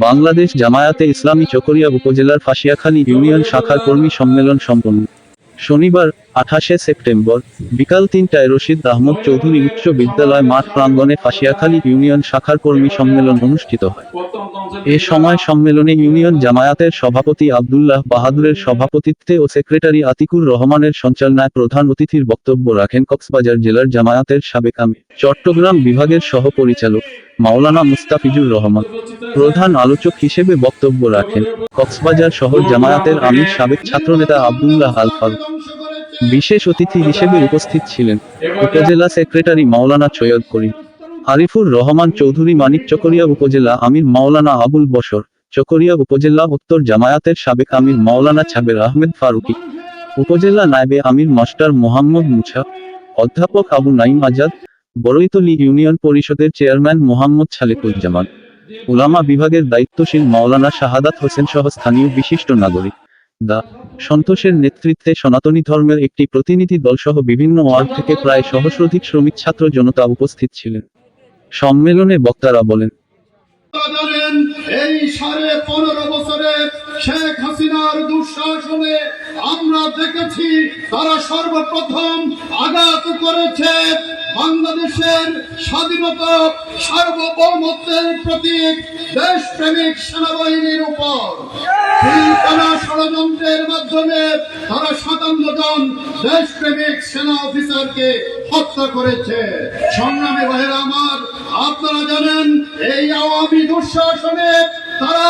বাংলাদেশ জামায়াতে ইসলামী চকরিয়া উপজেলার ফাঁসিয়াখালী ইউনিয়ন শাখার কর্মী সম্মেলন সম্পন্ন। শনিবার, আঠাশে সেপ্টেম্বর, বিকাল তিনটায় রশিদ আহমদ চৌধুরী উচ্চ বিদ্যালয় মাঠ প্রাঙ্গণে ফাঁসিয়াখালী ইউনিয়ন শাখার কর্মী সম্মেলন অনুষ্ঠিত হয়। এ সময় সম্মেলনে ইউনিয়ন জামায়াতের সভাপতি আব্দুল্লাহ বাহাদুরের সভাপতিত্বে ও সেক্রেটারি আতিকুর রহমানের সঞ্চালনায় প্রধান অতিথির বক্তব্য রাখেন কক্সবাজার জেলার জামায়াতের সাবেক আমি চট্টগ্রাম বিভাগের সহ পরিচালক মাওলানা মুস্তাফিজুর রহমান, প্রধান আলোচক হিসেবে বক্তব্য রাখেন। কক্সবাজার শহর জামায়াতের আমির সাবেক ছাত্রনেতা আব্দুল্লাহ আল ফারুক। বিশেষ অতিথি হিসেবে উপস্থিত ছিলেন উপজেলা সেক্রেটারি মাওলানা সৈয়দ করিম, আরিফুর রহমান চৌধুরী মানিক চকরিয়া উপজেলা আমির মাওলানা আবুল বশর, চকরিয়া উপজেলা উত্তর জামায়াতের সাবেক আমির মাওলানা ছাবের আহমেদ ফারুকি, উপজেলা নায়েবে আমির মাস্টার মোহাম্মদ মুছা, অধ্যাপক আবু নাইম আজাদ বড়ইতলী ইউনিয়ন পরিষদের চেয়ারম্যান মোহাম্মদ ছালেকুজ্জামান উলামা বিভাগের দায়িত্বশীল মাওলানা শাহাদাত হোসেন সহ স্থানীয় বিশিষ্ট নাগরিক। দা, সন্তোষের নেতৃত্বে সনাতনী ধর্মের একটি প্রতিনিধি দলসহ বিভিন্ন ওয়ার্ড থেকে প্রায় সহস্রাধিক শ্রমিক ছাত্র জনতা উপস্থিত ছিলেন। সম্মেলনে বক্তারা বলেন, এই সাড়ে পনেরো বছরে শেখ হাসিনার দুঃশাসনে আমরা দেখেছি তারা সর্বপ্রথম আঘাত করেছে বাংলাদেশের স্বাধীনতা, সার্বভৌমত্বের প্রতীক, দেশপ্রেমিক সেনাবাহিনীর উপর। পিলখানা ষড়যন্ত্রের মাধ্যমে তারা সাতান্ন জন দেশপ্রেমিক সেনা অফিসারকে হত্যা করেছে। সংগ্রামী ভাইয়েরা আমার, আপনারা জানেন, এই আওয়ামী দুঃশাসনে তারা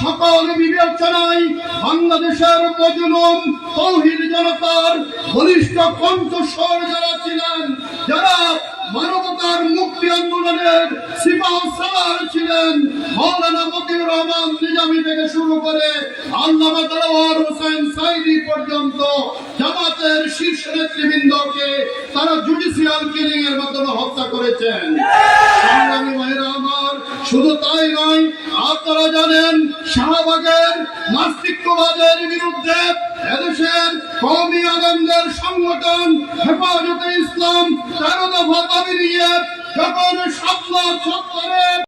সকল বিবেচনায় বাংলাদেশের মজলুম তৌহিদ জনতার বলিষ্ঠ কণ্ঠস্বর যারা ছিলেন, যারা মানবতার মুক্তি আন্দোলনের সিপাহ সালার ছিলেন, মৌলানা মতিউর রহমান নিজামী থেকে শুরু করে দারোয়ার হোসেন সাইদি পর্যন্ত জামাতের শীর্ষ নেতৃবৃন্দকে তারা জুডিশিয়াল কিলিং এর মাধ্যমে হত্যা করেছেন। সংগ্রামী ভাইরা আমার, শুধু তাই নয় আপনারা জানেন শাহবাগের নাস্তিকবাদের বিরুদ্ধে এদেশের কৌমি আনন্দের সংগঠন হেফাজতে ইসলাম তেরো দফা দাবি নিয়ে যখন সাতলা পালিয়ে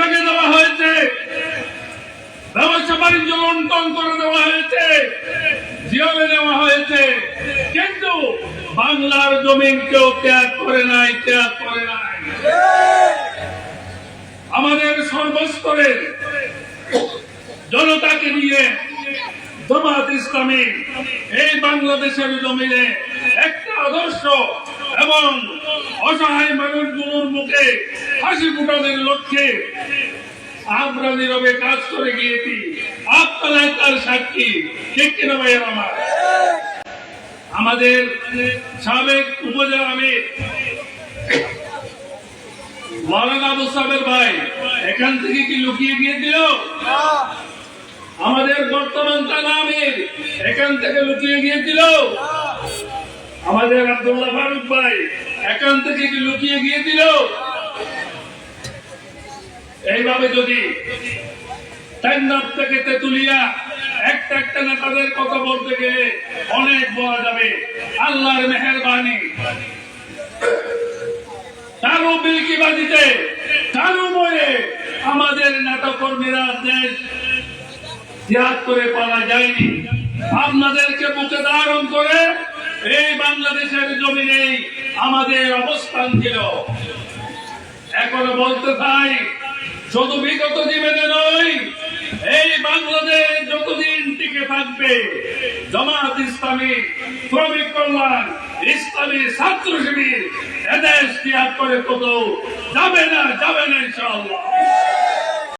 ভেঙে দেওয়া হয়েছে। ব্যবসা বাণিজ্য লন্ডন করে দেওয়া হয়েছে। জিওলে নেওয়া হয়েছে। কিন্তু বাংলার জমিন কেউ ত্যাগ করে নাই, ত্যাগ করে নাই। আমাদের সর্বস্তরের জনতাকে নিয়ে জামাত ইসলামী এই বাংলাদেশের জমিনে একটা আদর্শ এবং অসহায় মানুষগুলোর মুখে হাসি ফুটানোর লক্ষ্যে আমরা নীরবে কাজ করে গিয়েছি। আপনারা তার সাক্ষী। ঠিক কিনা ভাইয়ের আমার? আমাদের সাবেক উপজেলা আমির সাহেবের ভাই, এখান থেকে কি লুকিয়ে গিয়েছিল? আমাদের বর্তমান থানা আমির, এখান থেকে লুকিয়ে গিয়েছিল? আমাদের আব্দুল্লাহ ফারুক ভাই এখান থেকে লুকিয়ে গিয়েছিল? এইভাবে যদি থেকে তেতুলিয়া একটা একটা নেতাদের কথা বলতে গেলে অনেক বলা যাবে। আল্লাহর মেহরবানি। কারও বিলকিবাজিতে কারও বয়ে আমাদের নেতা কর্মীরা দেশ ত্যাগ করে পালা যায়নি। আপনাদেরকে বুকে ধারণ করে এই বাংলাদেশের জমিনেই আমাদের অবস্থান ছিল। এখনও বলতে চাই শুধু বিগত জীবনে নয়, এই বাংলাদেশ যতদিন টিকে থাকবে, জামাত ইসলামী, শ্রমিক কল্যাণ, ইসলামী ছাত্র শিবির, এদেশ ত্যাগ করে কোথাও যাবে না যাবে না ইনশাআল্লাহ।